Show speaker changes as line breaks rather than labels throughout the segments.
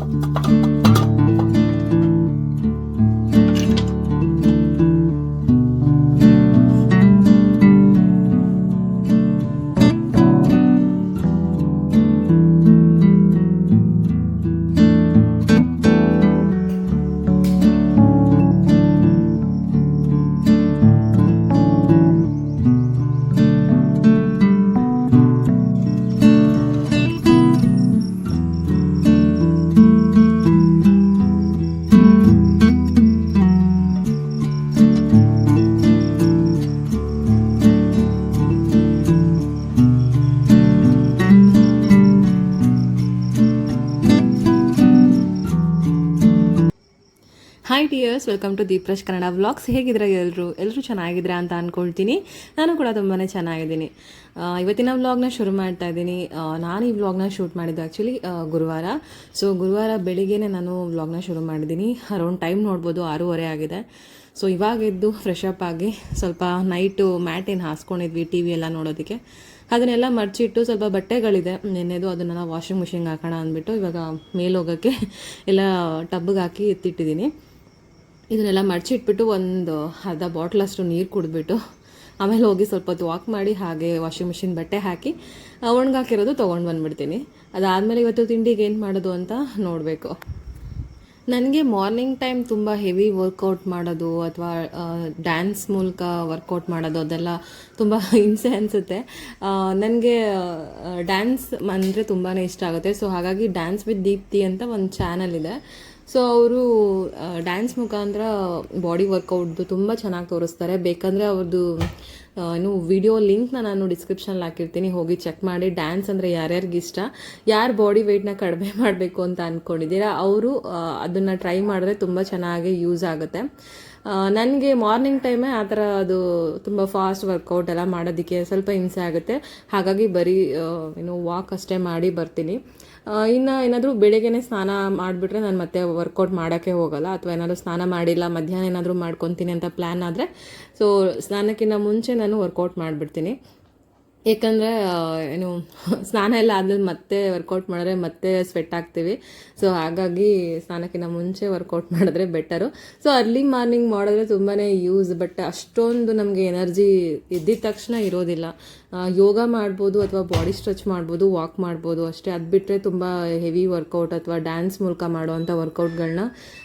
Thank you. Hi dears welcome to ದೀಪ್ರಶ್ Kannada vlogs ಹೇಗಿದ್ರೆ ಎಲ್ಲರೂ? ಎಲ್ಲರೂ ಚೆನ್ನಾಗಿದ್ರೆ ಅಂತ ಅಂದ್ಕೊಳ್ತೀನಿ ನಾನು ಕೂಡ ತುಂಬಾ ಚೆನ್ನಾಗಿದ್ದೀನಿ. ಇವತ್ತಿನ ವ್ಲಾಗ್ನ ಶುರು ಮಾಡ್ತಾ ಇದ್ದೀನಿ. ನಾನು ಈ ವ್ಲಾಗ್ನ ಶೂಟ್ ಮಾಡಿದ್ದು ಆ್ಯಕ್ಚುಲಿ ಗುರುವಾರ. ಸೊ ಗುರುವಾರ ಬೆಳಿಗ್ಗೆನೇ ನಾನು ವ್ಲಾಗ್ನ ಶುರು ಮಾಡಿದ್ದೀನಿ. ಅರೌಂಡ್ ಟೈಮ್ ನೋಡ್ಬೋದು, ಆರೂವರೆ ಆಗಿದೆ. ಸೊ ಇವಾಗ ಎದ್ದು ಫ್ರೆಶ್ ಅಪ್ ಆಗಿ ಸ್ವಲ್ಪ ನೈಟು ಮ್ಯಾಟ್ ಏನು ಹಾಸ್ಕೊಂಡಿದ್ವಿ ಟಿ ವಿ ಎಲ್ಲ ನೋಡೋದಕ್ಕೆ. ಅದನ್ನೆಲ್ಲ ಮರ್ಚಿಟ್ಟು ಸ್ವಲ್ಪ ಬಟ್ಟೆಗಳಿದೆ. ನೆನ್ನೆದು ಅದನ್ನೆಲ್ಲ ವಾಷಿಂಗ್ ಮಿಷಿನ್ಗೆ ಹಾಕೋಣ ಅಂದ್ಬಿಟ್ಟು ಇವಾಗ ಮೇಲೆ ಹೋಗೋಕ್ಕೆ ಎಲ್ಲ ಟಬ್ಗೆ ಹಾಕಿ ಎತ್ತಿಟ್ಟಿದ್ದೀನಿ. ಇದನ್ನೆಲ್ಲ ಮಡಚಿಟ್ಬಿಟ್ಟು ಒಂದು ಅರ್ಧ ಬಾಟ್ಲಷ್ಟು ನೀರು ಕುಡಿದ್ಬಿಟ್ಟು ಆಮೇಲೆ ಹೋಗಿ ಸ್ವಲ್ಪ ಹೊತ್ತು ವಾಕ್ ಮಾಡಿ ಹಾಗೆ ವಾಷಿಂಗ್ ಮಿಷಿನ್ ಬಟ್ಟೆ ಹಾಕಿ ಒಣಗಾಕಿರೋದು ತೊಗೊಂಡು ಬಂದ್ಬಿಡ್ತೀನಿ. ಅದಾದಮೇಲೆ ಇವತ್ತು ತಿಂಡಿಗೆ ಏನು ಮಾಡೋದು ಅಂತ ನೋಡಬೇಕು. ನನಗೆ ಮಾರ್ನಿಂಗ್ ಟೈಮ್ ತುಂಬ ಹೆವಿ ವರ್ಕೌಟ್ ಮಾಡೋದು ಅಥವಾ ಡ್ಯಾನ್ಸ್ ಮೂಲಕ ವರ್ಕೌಟ್ ಮಾಡೋದು ಅದೆಲ್ಲ ತುಂಬ ಹಿಂಸೆ ಅನಿಸುತ್ತೆ. ನನಗೆ ಡ್ಯಾನ್ಸ್ ಅಂದರೆ ತುಂಬಾ ಇಷ್ಟ ಆಗುತ್ತೆ. ಸೊ ಹಾಗಾಗಿ ಡ್ಯಾನ್ಸ್ ವಿತ್ ದೀಪ್ತಿ ಅಂತ ಒಂದು ಚಾನಲ್ ಇದೆ. ಸೊ ಅವರು ಡ್ಯಾನ್ಸ್ ಮುಖಾಂತರ ಬಾಡಿ ವರ್ಕೌಟ್ದು ತುಂಬ ಚೆನ್ನಾಗಿ ತೋರಿಸ್ತಾರೆ. ಬೇಕಂದರೆ ಅವ್ರದ್ದು ಏನು ವಿಡಿಯೋ ಲಿಂಕ್ನ ನಾನು ಡಿಸ್ಕ್ರಿಪ್ಷನಲ್ಲಿ ಹಾಕಿರ್ತೀನಿ. ಹೋಗಿ ಚೆಕ್ ಮಾಡಿ. ಡ್ಯಾನ್ಸ್ ಅಂದರೆ ಯಾರ್ಯಾರಿಗೆ ಇಷ್ಟ? ಯಾರು ಬಾಡಿ ವೆಯ್ಟ್ನ ಕಡಿಮೆ ಮಾಡಬೇಕು ಅಂತ ಅಂದ್ಕೊಂಡಿದ್ದೀರಾ ಅವರು ಅದನ್ನು ಟ್ರೈ ಮಾಡಿದ್ರೆ ತುಂಬ ಚೆನ್ನಾಗಿ ಯೂಸ್ ಆಗುತ್ತೆ. ನನಗೆ ಮಾರ್ನಿಂಗ್ ಟೈಮೇ ಆ ಥರ ಅದು ತುಂಬ ಫಾಸ್ಟ್ ವರ್ಕೌಟ್ ಎಲ್ಲ ಮಾಡೋದಕ್ಕೆ ಸ್ವಲ್ಪ ಹಿಂಸೆ ಆಗುತ್ತೆ. ಹಾಗಾಗಿ ಬರೀ ಏನು ವಾಕ್ ಅಷ್ಟೇ ಮಾಡಿ ಬರ್ತೀನಿ. ಇನ್ನು ಏನಾದರೂ ಬೆಳಗ್ಗೆನೇ ಸ್ನಾನ ಮಾಡಿಬಿಟ್ರೆ ನಾನು ಮತ್ತೆ ವರ್ಕೌಟ್ ಮಾಡೋಕ್ಕೆ ಹೋಗಲ್ಲ ಅಥವಾ ಏನಾದರೂ ಸ್ನಾನ ಮಾಡಿಲ್ಲ, ಮಧ್ಯಾಹ್ನ ಏನಾದರೂ ಮಾಡ್ಕೊತೀನಿ ಅಂತ ಪ್ಲ್ಯಾನ್ ಆದರೆ ಸೊ ಸ್ನಾನಕ್ಕಿಂತ ಮುಂಚೆ ನಾನು ವರ್ಕೌಟ್ ಮಾಡಿಬಿಡ್ತೀನಿ. ಏಕೆಂದರೆ ಏನು, ಸ್ನಾನ ಎಲ್ಲ ಆದ್ಮೇಲೆ ಮತ್ತೆ ವರ್ಕೌಟ್ ಮಾಡಿದ್ರೆ ಮತ್ತೆ ಸ್ವೆಟ್ ಆಗ್ತೀವಿ ಸೊ ಹಾಗಾಗಿ ಸ್ನಾನಕ್ಕಿಂತ ಮುಂಚೆ ವರ್ಕೌಟ್ ಮಾಡಿದ್ರೆ ಬೆಟರು ಸೊ ಅರ್ಲಿ ಮಾರ್ನಿಂಗ್ ಮಾಡಿದ್ರೆ ತುಂಬಾ ಯೂಸ್ ಬಟ್ ಅಷ್ಟೊಂದು ನಮಗೆ ಎನರ್ಜಿ ಇದ್ದಿದ ತಕ್ಷಣ ಇರೋದಿಲ್ಲ. ಯೋಗ ಮಾಡ್ಬೋದು ಅಥವಾ ಬಾಡಿ ಸ್ಟ್ರೆಚ್ ಮಾಡ್ಬೋದು ವಾಕ್ ಮಾಡ್ಬೋದು ಅಷ್ಟೇ. ಅದು ಬಿಟ್ಟರೆ ತುಂಬ ಹೆವಿ ವರ್ಕೌಟ್ ಅಥವಾ ಡ್ಯಾನ್ಸ್ ಮೂಲಕ ಮಾಡುವಂಥ ವರ್ಕೌಟ್ಗಳನ್ನ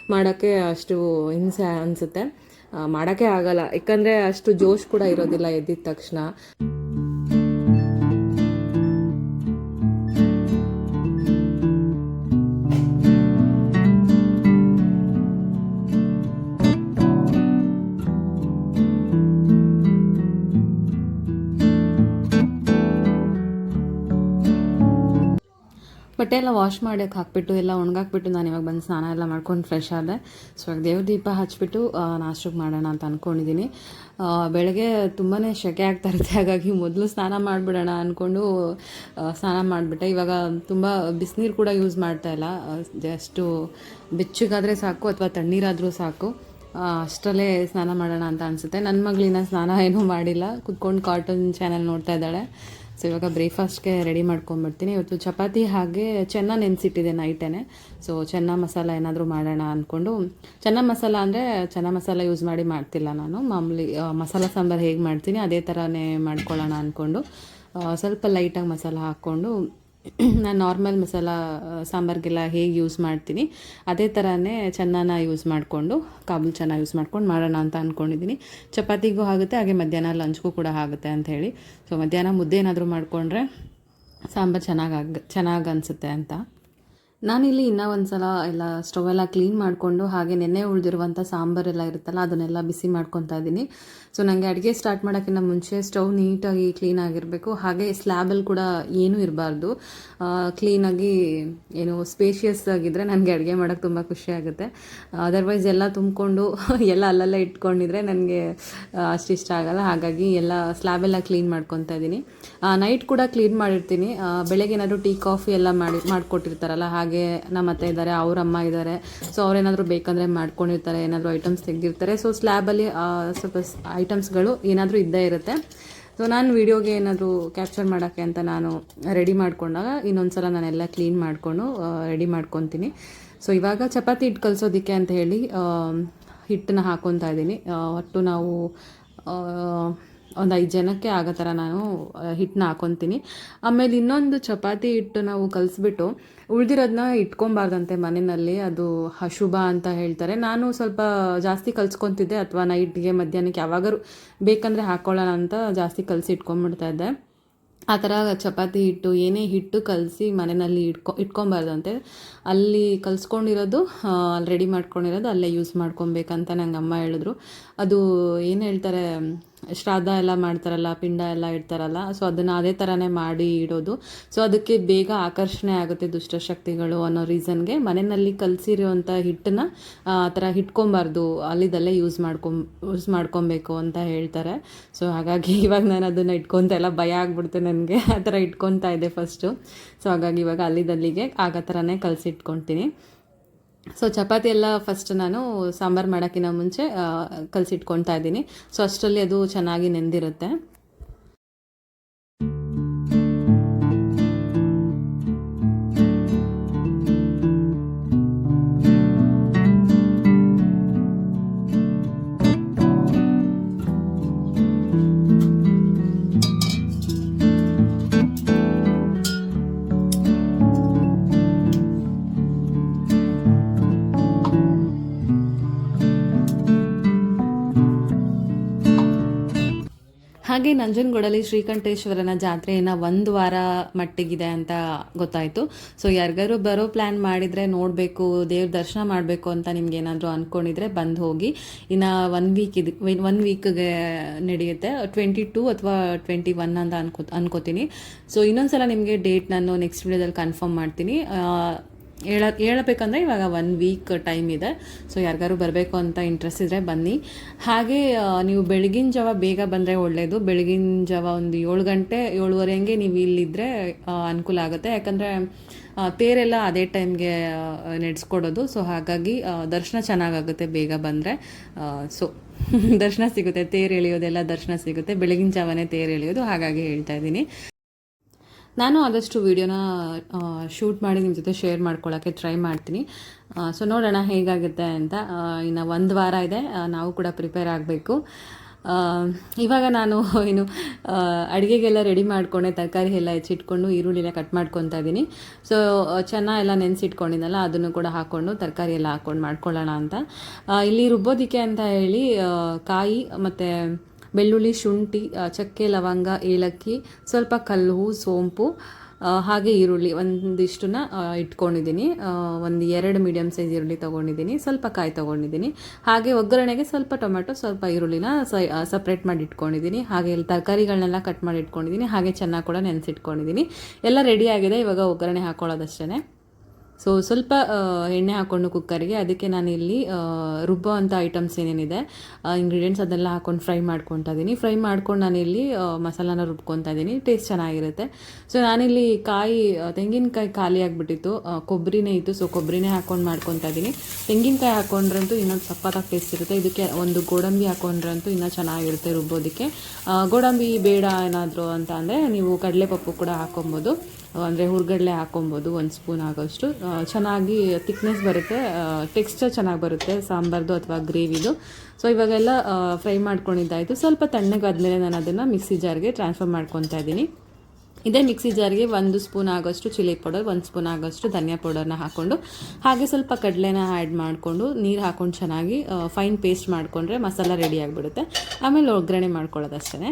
ಮಾಡೋಕ್ಕೆ ಅಷ್ಟು ಹಿಂಸೆ ಅನಿಸುತ್ತೆ. ಮಾಡೋಕ್ಕೆ ಆಗಲ್ಲ. ಯಾಕಂದರೆ ಅಷ್ಟು ಜೋಶ್ ಕೂಡ ಇರೋದಿಲ್ಲ ಎದ್ದಿದ ತಕ್ಷಣ. ಬಟ್ಟೆ ಎಲ್ಲ ವಾಶ್ ಮಾಡೋಕ್ಕೆ ಹಾಕ್ಬಿಟ್ಟು, ಎಲ್ಲ ಒಣಗಾಕ್ಬಿಟ್ಟು ನಾನು ಇವಾಗ ಬಂದು ಸ್ನಾನ ಎಲ್ಲ ಮಾಡ್ಕೊಂಡು ಫ್ರೆಶ್ ಆದೆ. ಸೊ ಇವಾಗ ದೇವ್ರ ದೀಪ ಹಚ್ಬಿಟ್ಟು ನಾಷ್ಟಕ್ಕೆ ಮಾಡೋಣ ಅಂತ ಅಂದ್ಕೊಂಡಿದ್ದೀನಿ ಬೆಳಗ್ಗೆ ತುಂಬಾ ಶೆಕೆ ಆಗ್ತಾ ಇರುತ್ತೆ. ಹಾಗಾಗಿ ಮೊದಲು ಸ್ನಾನ ಮಾಡಿಬಿಡೋಣ ಅಂದ್ಕೊಂಡು ಸ್ನಾನ ಮಾಡಿಬಿಟ್ಟೆ. ಇವಾಗ ತುಂಬ ಬಿಸಿನೀರು ಕೂಡ ಯೂಸ್ ಮಾಡ್ತಾ ಇಲ್ಲ. ಜಸ್ಟು ಬೆಚ್ಚಗಾದರೆ ಸಾಕು ಅಥವಾ ತಣ್ಣೀರಾದರೂ ಸಾಕು. ಅಷ್ಟರಲ್ಲೇ ಸ್ನಾನ ಮಾಡೋಣ ಅಂತ ಅನಿಸುತ್ತೆ. ನನ್ನ ಮಗಳಿನ ಸ್ನಾನ ಏನೂ ಮಾಡಿಲ್ಲ. ಕುತ್ಕೊಂಡು ಕಾರ್ಟೂನ್ ಚಾನೆಲ್ ನೋಡ್ತಾ ಇದ್ದಾಳೆ. ಸೊ, ಇವಾಗ ಬ್ರೇಕ್ಫಾಸ್ಟ್ಗೆ ರೆಡಿ ಮಾಡ್ಕೊಂಬಿಡ್ತೀನಿ ಇವತ್ತು ಚಪಾತಿ ಹಾಗೆ ಚೆನ್ನ ನೆನೆಸಿಟ್ಟಿದೆ ನೈಟೇ ಸೊ, ಚೆನ್ನ ಮಸಾಲ ಏನಾದರೂ ಮಾಡೋಣ ಅಂದ್ಕೊಂಡು ಚೆನ್ನ ಮಸಾಲ ಅಂದರೆ ಚೆನ್ನ ಮಸಾಲ ಯೂಸ್ ಮಾಡಿ ಮಾಡ್ತಿಲ್ಲ ನಾನು. ಮಾಮೂಲಿ ಮಸಾಲ ಸಾಂಬಾರು ಹೇಗೆ ಮಾಡ್ತೀನಿ ಅದೇ ಥರನೇ ಮಾಡ್ಕೊಳ್ಳೋಣ ಅಂದ್ಕೊಂಡು ಸ್ವಲ್ಪ ಲೈಟಾಗಿ ಮಸಾಲ ಹಾಕ್ಕೊಂಡು ನಾನು ನಾರ್ಮಲ್ ಮಸಾಲ ಸಾಂಬಾರ್ಗೆಲ್ಲ ಹೇಗೆ ಯೂಸ್ ಮಾಡ್ತೀನಿ, ಅದೇ ಥರನೇ ಚೆನ್ನಾನ ಯೂಸ್ ಮಾಡಿಕೊಂಡು, ಕಾಬೂಲ್ ಚೆನ್ನಾಗಿ ಯೂಸ್ ಮಾಡ್ಕೊಂಡು ಮಾಡೋಣ ಅಂತ ಅಂದ್ಕೊಂಡಿದ್ದೀನಿ ಚಪಾತಿಗೂ ಆಗುತ್ತೆ, ಹಾಗೆ ಮಧ್ಯಾಹ್ನ ಲಂಚ್ಗೂ ಕೂಡ ಆಗುತ್ತೆ ಅಂತ ಹೇಳಿ. ಸೊ ಮಧ್ಯಾಹ್ನ ಮುದ್ದೆ ಏನಾದರೂ ಮಾಡಿಕೊಂಡ್ರೆ ಸಾಂಬಾರು ಚೆನ್ನಾಗಿ ಆಗ, ಚೆನ್ನಾಗಿ ಅನಿಸುತ್ತೆ ಅಂತ. ನಾನಿಲ್ಲಿ ಇನ್ನೂ ಒಂದು ಸಲ ಎಲ್ಲ ಸ್ಟವ್ ಎಲ್ಲ ಕ್ಲೀನ್ ಮಾಡಿಕೊಂಡು ಹಾಗೆ ನೆನ್ನೆ ಉಳಿದಿರುವಂಥ ಸಾಂಬಾರೆಲ್ಲ ಇರುತ್ತಲ್ಲ, ಅದನ್ನೆಲ್ಲ ಬಿಸಿ ಮಾಡ್ಕೊತಾ ಇದ್ದೀನಿ. ಸೊ ನನಗೆ ಅಡುಗೆ ಸ್ಟಾರ್ಟ್ ಮಾಡೋಕ್ಕಿಂತ ಮುಂಚೆ ಸ್ಟವ್ ನೀಟಾಗಿ ಕ್ಲೀನ್ ಆಗಿರಬೇಕು. ಹಾಗೆ ಸ್ಲ್ಯಾಬಲ್ಲಿ ಕೂಡ ಏನೂ ಇರಬಾರ್ದು. ಕ್ಲೀನಾಗಿ ಏನು ಸ್ಪೇಷಿಯಸ್ ಆಗಿದ್ದರೆ ನನಗೆ ಅಡುಗೆ ಮಾಡೋಕ್ಕೆ ತುಂಬ ಖುಷಿ ಆಗುತ್ತೆ. ಅದರ್ವೈಸ್ ಎಲ್ಲ ತುಂಬಿಕೊಂಡು ಎಲ್ಲ ಅಲ್ಲೆಲ್ಲ ಇಟ್ಕೊಂಡಿದ್ರೆ ನನಗೆ ಅಷ್ಟಿಷ್ಟ ಆಗಲ್ಲ. ಹಾಗಾಗಿ ಎಲ್ಲ ಸ್ಲ್ಯಾಬೆಲ್ಲ ಕ್ಲೀನ್ ಮಾಡ್ಕೊತಾ ಇದ್ದೀನಿ. ನೈಟ್ ಕೂಡ ಕ್ಲೀನ್ ಮಾಡಿರ್ತೀನಿ. ಬೆಳಗ್ಗೆ ಏನಾದರೂ ಟೀ, ಕಾಫಿ ಎಲ್ಲ ಮಾಡಿ, ಮಾಡಿಕೊಟ್ಟಿರ್ತಾರಲ್ಲ, ಹಾಗೆ ನಮ್ಮ ಅತ್ತೆ ಇದ್ದಾರೆ, ಅವ್ರ ಅಮ್ಮ ಇದ್ದಾರೆ. ಸೊ ಅವ್ರೇನಾದರೂ ಬೇಕಂದರೆ ಮಾಡ್ಕೊಂಡಿರ್ತಾರೆ, ಏನಾದರೂ ಐಟಮ್ಸ್ ತೆಗೆದಿರ್ತಾರೆ. ಸೊ ಸ್ಲ್ಯಾಬಲ್ಲಿ ಸ್ವಲ್ಪ ಐಟಮ್ಸ್ಗಳು ಏನಾದರೂ ಇದ್ದೇ ಇರುತ್ತೆ. ಸೊ ನಾನು ವೀಡಿಯೋಗೆ ಏನಾದರೂ ಕ್ಯಾಪ್ಚರ್ ಮಾಡೋಕ್ಕೆ ಅಂತ ನಾನು ರೆಡಿ ಮಾಡ್ಕೊಂಡಾಗ ಇನ್ನೊಂದ್ಸಲ ನಾನೆಲ್ಲ ಕ್ಲೀನ್ ಮಾಡಿಕೊಂಡು ರೆಡಿ ಮಾಡ್ಕೊತೀನಿ. ಸೊ ಇವಾಗ ಚಪಾತಿ ಹಿಟ್ಟು ಕಲಿಸೋದಕ್ಕೆ ಅಂತ ಹೇಳಿ ಹಿಟ್ಟನ್ನ ಹಾಕೊತಾ ಇದ್ದೀನಿ. ಒಟ್ಟು ನಾವು ಒಂದು ಐದು ಜನಕ್ಕೆ ಆಗೋ ಥರ ನಾನು ಹಿಟ್ಟನ್ನ ಹಾಕೊತೀನಿ. ಆಮೇಲೆ ಇನ್ನೊಂದು ಚಪಾತಿ ಹಿಟ್ಟು ನಾವು ಕಲಿಸ್ಬಿಟ್ಟು ಉಳಿದಿರೋದನ್ನ ಇಟ್ಕೊಬಾರ್ದಂತೆ ಮನೆಯಲ್ಲಿ, ಅದು ಅಶುಭ ಅಂತ ಹೇಳ್ತಾರೆ. ನಾನು ಸ್ವಲ್ಪ ಜಾಸ್ತಿ ಕಲ್ಸ್ಕೊತಿದ್ದೆ, ಅಥವಾ ನೈಟ್ಗೆ ಮಧ್ಯಾಹ್ನಕ್ಕೆ ಯಾವಾಗಾರು ಬೇಕಂದರೆ ಹಾಕ್ಕೊಳ್ಳೋಣ ಅಂತ ಜಾಸ್ತಿ ಕಲಸಿ ಇಟ್ಕೊಂಡ್ಬಿಡ್ತಾ ಇದ್ದೆ. ಆ ಥರ ಚಪಾತಿ ಹಿಟ್ಟು, ಏನೇ ಹಿಟ್ಟು ಕಲಸಿ ಮನೆಯಲ್ಲಿ ಇಟ್ಕೊ, ಇಟ್ಕೊಬಾರ್ದಂತೆ, ಅಲ್ಲಿ ಕಲಿಸ್ಕೊಂಡಿರೋದು ಅಲ್ಲಿ ರೆಡಿ ಮಾಡ್ಕೊಂಡಿರೋದು ಅಲ್ಲೇ ಯೂಸ್ ಮಾಡ್ಕೊಬೇಕಂತ ನಂಗೆ ಅಮ್ಮ ಹೇಳಿದ್ರು. ಅದು ಏನು ಹೇಳ್ತಾರೆ, ಶ್ರಾದ್ದ ಎಲ್ಲ ಮಾಡ್ತಾರಲ್ಲ, ಪಿಂಡ ಎಲ್ಲ ಇಡ್ತಾರಲ್ಲ ಸೊ ಅದನ್ನು ಅದೇ ಥರನೇ ಮಾಡಿ ಇಡೋದು. ಸೊ ಅದಕ್ಕೆ ಬೇಗ ಆಕರ್ಷಣೆ ಆಗುತ್ತೆ ದುಷ್ಟಶಕ್ತಿಗಳು ಅನ್ನೋ ರೀಸನ್ಗೆ ಮನೆಯಲ್ಲಿ ಕಲಸಿರುವಂಥ ಹಿಟ್ಟನ್ನ, ಆ ಥರ ಹಿಟ್ಕೊಬಾರ್ದು, ಅಲ್ಲಿದಲ್ಲೇ ಯೂಸ್ ಮಾಡ್ಕೊಂ ಯೂಸ್ ಮಾಡ್ಕೊಬೇಕು ಅಂತ ಹೇಳ್ತಾರೆ. ಸೊ ಹಾಗಾಗಿ ಇವಾಗ ನಾನು ಅದನ್ನು ಇಟ್ಕೊತ ಎಲ್ಲ ಭಯ ಆಗ್ಬಿಡುತ್ತೆ ನನಗೆ. ಆ ಥರ ಇಟ್ಕೊತಾ ಇದ್ದೆ ಫಸ್ಟು ಸೊ ಹಾಗಾಗಿ ಇವಾಗ ಅಲ್ಲಿದಲ್ಲಿಗೆ ಆಗ ಥರನೇ ಕಲಸಿ ಇಟ್ಕೊತೀನಿ ಸೊ ಚಪಾತಿ ಎಲ್ಲ ಫಸ್ಟ್ ನಾನು ಸಾಂಬಾರು ಮಾಡೋಕ್ಕಿಂತ ಮುಂಚೆ ಕಲಸಿಟ್ಕೊಳ್ತಾ ಇದ್ದೀನಿ. ಸೊ ಅಷ್ಟರಲ್ಲಿ ಅದು ಚೆನ್ನಾಗಿ ನೆಂದಿರುತ್ತೆ. ಹಾಗೆ ನಂಜನಗೂಡಲ್ಲಿ ಶ್ರೀಕಂಠೇಶ್ವರನ ಜಾತ್ರೆಯನ್ನು ಒಂದು ವಾರ ಮಟ್ಟಿಗಿದೆ ಅಂತ ಗೊತ್ತಾಯಿತು. ಸೊ ಯಾರಿಗಾರು ಬರೋ ಪ್ಲ್ಯಾನ್ ಮಾಡಿದರೆ ನೋಡಬೇಕು, ದೇವ್ರ ದರ್ಶನ ಮಾಡಬೇಕು ಅಂತ ನಿಮ್ಗೆ ಏನಾದರೂ ಅಂದ್ಕೊಂಡಿದ್ರೆ ಬಂದು ಹೋಗಿ. ಇನ್ನು ಒನ್ ವೀಕ್ ಇದು ಒನ್ ವೀಕ್ಗೆ ನಡೆಯುತ್ತೆ. ಟ್ವೆಂಟಿ ಟೂ ಅಥವಾ ಟ್ವೆಂಟಿ ಒನ್ ಅಂತ ಅನ್ಕೋ, ಅನ್ಕೋತೀನಿ. ಸೊ ಇನ್ನೊಂದ್ಸಲ ನಿಮಗೆ ಡೇಟ್ ನಾನು ನೆಕ್ಸ್ಟ್ ವಿಡಿಯೋದಲ್ಲಿ ಕನ್ಫರ್ಮ್ ಮಾಡ್ತೀನಿ. ಹೇಳ ಹೇಳಬೇಕಂದ್ರೆ ಇವಾಗ ಒನ್ ವೀಕ್ ಟೈಮ್ ಇದೆ. ಸೊ ಯಾರಿಗಾರು ಬರಬೇಕು ಅಂತ ಇಂಟ್ರೆಸ್ಟ್ ಇದ್ದರೆ ಬನ್ನಿ. ಹಾಗೆ ನೀವು ಬೆಳಗಿನ ಜಾವ ಬೇಗ ಬಂದರೆ ಒಳ್ಳೆಯದು ಬೆಳಗಿನ ಜಾವ ಒಂದು ಏಳು ಗಂಟೆ, ಏಳುವರೆ ಹಂಗೆ ನೀವು ಇಲ್ಲಿದ್ದರೆ ಅನುಕೂಲ ಆಗುತ್ತೆ. ಯಾಕಂದರೆ ತೇರೆಲ್ಲ ಅದೇ ಟೈಮ್ಗೆ ನಡೆಸ್ಕೊಡೋದು. ಸೊ ಹಾಗಾಗಿ ದರ್ಶನ ಚೆನ್ನಾಗಾಗುತ್ತೆ ಬೇಗ ಬಂದರೆ. ಸೊ ದರ್ಶನ ಸಿಗುತ್ತೆ. ತೇರು ಎಳೆಯೋದೆಲ್ಲ ದರ್ಶನ ಸಿಗುತ್ತೆ. ಬೆಳಗಿನ ಜಾವನೇ ತೇರು ಎಳೆಯೋದು. ಹಾಗಾಗಿ ಹೇಳ್ತಾ ಇದ್ದೀನಿ. ನಾನು ಆದಷ್ಟು ವಿಡಿಯೋನ ಶೂಟ್ ಮಾಡಿ ನಿಮ್ಮ ಜೊತೆ ಶೇರ್ ಮಾಡ್ಕೊಳ್ಳೋಕ್ಕೆ ಟ್ರೈ ಮಾಡ್ತೀನಿ. ಸೊ ನೋಡೋಣ ಹೇಗಾಗುತ್ತೆ ಅಂತ. ಇನ್ನು ಒಂದು ವಾರ ಇದೆ. ನಾವು ಕೂಡ ಪ್ರಿಪೇರ್ ಆಗಬೇಕು. ಇವಾಗ ನಾನು ಏನು ಅಡುಗೆಗೆಲ್ಲ ರೆಡಿ ಮಾಡ್ಕೊಂಡೆ, ತರಕಾರಿ ಎಲ್ಲ ಹೆಚ್ಚಿಟ್ಕೊಂಡು ಈರುಳ್ಳಿನ ಕಟ್ ಮಾಡ್ಕೊತಾ ಇದ್ದೀನಿ ಸೊ ಚೆನ್ನಾಗಿ ಎಲ್ಲ ನೆನೆಸಿಟ್ಕೊಂಡಿದ್ದಲ್ಲ ಅದನ್ನು ಕೂಡ ಹಾಕ್ಕೊಂಡು ತರಕಾರಿ ಎಲ್ಲ ಹಾಕ್ಕೊಂಡು ಮಾಡ್ಕೊಳ್ಳೋಣ ಅಂತ. ಇಲ್ಲಿ ರುಬ್ಬೋದಿಕ್ಕೆ ಅಂತ ಹೇಳಿ ಕಾಯಿ ಮತ್ತು ಬೆಳ್ಳುಳ್ಳಿ, ಶುಂಠಿ ಚಕ್ಕೆ, ಲವಂಗ, ಏಲಕ್ಕಿ, ಸ್ವಲ್ಪ ಕಲ್ಲು, ಸೋಂಪು ಹಾಗೆ ಈರುಳ್ಳಿ ಒಂದಿಷ್ಟನ್ನ ಇಟ್ಕೊಂಡಿದ್ದೀನಿ. ಒಂದು ಎರಡು ಮೀಡಿಯಮ್ ಸೈಜ್ ಈರುಳ್ಳಿ ತೊಗೊಂಡಿದ್ದೀನಿ, ಸ್ವಲ್ಪ ಕಾಯಿ ತೊಗೊಂಡಿದ್ದೀನಿ. ಹಾಗೆ ಒಗ್ಗರಣೆಗೆ ಸ್ವಲ್ಪ ಟೊಮೆಟೊ, ಸ್ವಲ್ಪ ಈರುಳ್ಳಿನ ಸಪ್ರೇಟ್ ಮಾಡಿ ಇಟ್ಕೊಂಡಿದ್ದೀನಿ. ಹಾಗೆ ಇಲ್ಲಿ ತರಕಾರಿಗಳನ್ನೆಲ್ಲ ಕಟ್ ಮಾಡಿ ಇಟ್ಕೊಂಡಿದ್ದೀನಿ. ಹಾಗೆ ಚೆನ್ನಾಗಿ ಕೂಡ ನೆನೆಸಿಟ್ಕೊಂಡಿದ್ದೀನಿ. ಎಲ್ಲ ರೆಡಿ ಆಗಿದೆ. ಇವಾಗ ಒಗ್ಗರಣೆ ಹಾಕ್ಕೊಳ್ಳೋದಷ್ಟೇ ಸೊ ಸ್ವಲ್ಪ ಎಣ್ಣೆ ಹಾಕ್ಕೊಂಡು ಕುಕ್ಕರ್ಗೆ ಅದಕ್ಕೆ ನಾನು ಇಲ್ಲಿ ರುಬ್ಬೋ ಅಂಥ ಐಟಮ್ಸ್ ಏನೇನಿದೆ ಇಂಗ್ರೀಡಿಯೆಂಟ್ಸ್ ಅದೆಲ್ಲ ಹಾಕ್ಕೊಂಡು ಫ್ರೈ ಮಾಡ್ಕೊತಾ ಇದ್ದೀನಿ ಫ್ರೈ ಮಾಡ್ಕೊಂಡು ಇಲ್ಲಿ ಮಸಾಲಾನ ರುಬ್ಕೊತಾ ಇದ್ದೀನಿ ಟೇಸ್ಟ್ ಚೆನ್ನಾಗಿರುತ್ತೆ. ಸೊ ನಾನಿಲ್ಲಿ ಕಾಯಿ ತೆಂಗಿನಕಾಯಿ ಖಾಲಿ ಆಗಿಬಿಟ್ಟಿತ್ತು. ಕೊಬ್ಬರಿನೇ ಇತ್ತು. ಸೊ ಕೊಬ್ಬರಿನೇ ಹಾಕ್ಕೊಂಡು ಮಾಡ್ಕೊತಾ ಇದ್ದೀನಿ ತೆಂಗಿನಕಾಯಿ ಹಾಕ್ಕೊಂಡ್ರಂತೂ ಇನ್ನೊಂದು ಸಪ್ಪತ್ತಾಗಿ ಟೇಸ್ಟ್ ಇರುತ್ತೆ. ಇದಕ್ಕೆ ಒಂದು ಗೋಡಂಬಿ ಹಾಕ್ಕೊಂಡ್ರಂತೂ ಇನ್ನೂ ಚೆನ್ನಾಗಿರುತ್ತೆ ರುಬ್ಬೋದಕ್ಕೆ. ಗೋಡಂಬಿ ಬೇಡ ಏನಾದರೂ ಅಂತ ಅಂದರೆ ನೀವು ಕಡಲೆಪಪ್ಪು ಕೂಡ ಹಾಕೊಬೋದು. ಅಂದರೆ ಹುರ್ಗಡ್ಲೆ ಹಾಕೊಬೋದು, ಒಂದು ಸ್ಪೂನ್ ಆಗೋಷ್ಟು. ಚೆನ್ನಾಗಿ ತಿಕ್ನೆಸ್ ಬರುತ್ತೆ. ಟೆಕ್ಸ್ಚರ್ ಚೆನ್ನಾಗಿ ಬರುತ್ತೆ, ಸಾಂಬಾರ್ದು ಅಥವಾ ಗ್ರೇವಿದು. ಸೊ ಇವಾಗೆಲ್ಲ ಫ್ರೈ ಮಾಡ್ಕೊಂಡಿದ್ದಾಯಿತು. ಸ್ವಲ್ಪ ತಣ್ಣಗಾದ್ಮೇಲೆ ನಾನು ಅದನ್ನು ಮಿಕ್ಸಿ ಜಾರ್ಗೆ ಟ್ರಾನ್ಸ್ಫರ್ ಮಾಡ್ಕೊತಾ ಇದ್ದೀನಿ ಇದೇ ಮಿಕ್ಸಿ ಜಾರ್ಗೆ ಒಂದು ಸ್ಪೂನ್ ಆಗೋಷ್ಟು ಚಿಲ್ಲಿ ಪೌಡರ್, ಒಂದು ಸ್ಪೂನ್ ಆಗೋಷ್ಟು ಧನಿಯಾ ಪೌಡರ್ನ ಹಾಕ್ಕೊಂಡು ಹಾಗೆ ಸ್ವಲ್ಪ ಕಡಲೆನ ಆ್ಯಡ್ ಮಾಡಿಕೊಂಡು, ನೀರು ಹಾಕ್ಕೊಂಡು ಚೆನ್ನಾಗಿ ಫೈನ್ ಪೇಸ್ಟ್ ಮಾಡಿಕೊಂಡ್ರೆ ಮಸಾಲ ರೆಡಿ ಆಗಿಬಿಡುತ್ತೆ. ಆಮೇಲೆ ಒಗ್ಗರಣೆ ಮಾಡ್ಕೊಳ್ಳೋದಷ್ಟೇ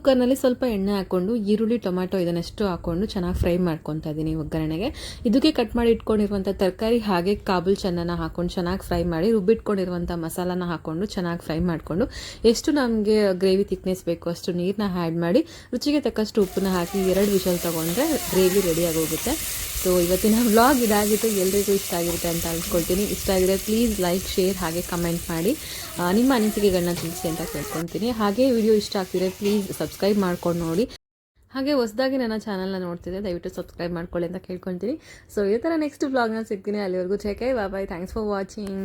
ಕುಕ್ಕರ್ನಲ್ಲಿ ಸ್ವಲ್ಪ ಎಣ್ಣೆ ಹಾಕ್ಕೊಂಡು ಈರುಳ್ಳಿ, ಟೊಮ್ಯಾಟೊ ಇದನ್ನೆಷ್ಟು ಹಾಕ್ಕೊಂಡು ಚೆನ್ನಾಗಿ ಫ್ರೈ ಮಾಡ್ಕೊತಾ ಇದ್ದೀನಿ ಒಗ್ಗರಣೆಗೆ ಇದಕ್ಕೆ ಕಟ್ ಮಾಡಿ ಇಟ್ಕೊಂಡಿರುವಂಥ ತರಕಾರಿ ಹಾಗೆ ಕಾಬುಲ್ ಚೆನ್ನನ ಹಾಕ್ಕೊಂಡು ಚೆನ್ನಾಗಿ ಫ್ರೈ ಮಾಡಿ ರುಬ್ಬಿಟ್ಕೊಂಡಿರುವಂಥ ಮಸಾಲಾನ ಹಾಕ್ಕೊಂಡು ಚೆನ್ನಾಗಿ ಫ್ರೈ ಮಾಡಿಕೊಂಡು ಎಷ್ಟು ನಮಗೆ ಗ್ರೇವಿ ತಿಕ್ನೆಸ್ ಬೇಕು ಅಷ್ಟು ನೀರನ್ನ ಆ್ಯಡ್ ಮಾಡಿ, ರುಚಿಗೆ ತಕ್ಕಷ್ಟು ಉಪ್ಪನ್ನ ಹಾಕಿ ಎರಡು ವಿಷಲ್ ತೊಗೊಂಡ್ರೆ ಗ್ರೇವಿ ರೆಡಿ ಆಗೋಗುತ್ತೆ. ಸೊ ಇವತ್ತಿನ ವ್ಲಾಗ್ ಇದಾಗಿತ್ತು, ಎಲ್ರಿಗೂ ಇಷ್ಟ ಆಗಿರುತ್ತೆ ಅಂತ ಅನ್ಸ್ಕೊಳ್ತೀನಿ. ಇಷ್ಟ ಆಗಿದ್ರೆ ಪ್ಲೀಸ್ ಲೈಕ್ ಶೇರ್ ಹಾಗೆ ಕಮೆಂಟ್ ಮಾಡಿ. ನಿಮ್ಮ ಅನಿಸಿಕೆಗಳನ್ನ ತಿಳಿಸಿ ಅಂತ ಕೇಳ್ಕೊತೀನಿ ಹಾಗೆ ವಿಡಿಯೋ ಇಷ್ಟ ಆಗ್ತಿದ್ರೆ ಪ್ಲೀಸ್ ಸಬ್ಸ್ಕ್ರೈಬ್ ಮಾಡ್ಕೊಂಡು ನೋಡಿ. ಹಾಗೆ ಹೊಸದಾಗಿ ನನ್ನ ಚಾನಲ್ನ ನೋಡ್ತಿದ್ದೆ ದಯವಿಟ್ಟು ಸಬ್ಸ್ಕ್ರೈಬ್ ಮಾಡ್ಕೊಳ್ಳಿ ಅಂತ ಕೇಳ್ಕೊತೀನಿ. ಸೊ ಈ ಥರ ನೆಕ್ಸ್ಟ್ ಬ್ಲಾಗ್ನ ಸಿಗ್ತೀನಿ. ಅಲ್ಲಿವರೆಗೂ ಚೆಕ್ ಬಾಯ್ ಥ್ಯಾಂಕ್ಸ್ ಫಾರ್ ವಾಚಿಂಗ್